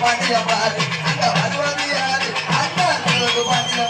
பாண்டிய பாரு அங்க வருவது யாரு அண்ணா பாண்டிய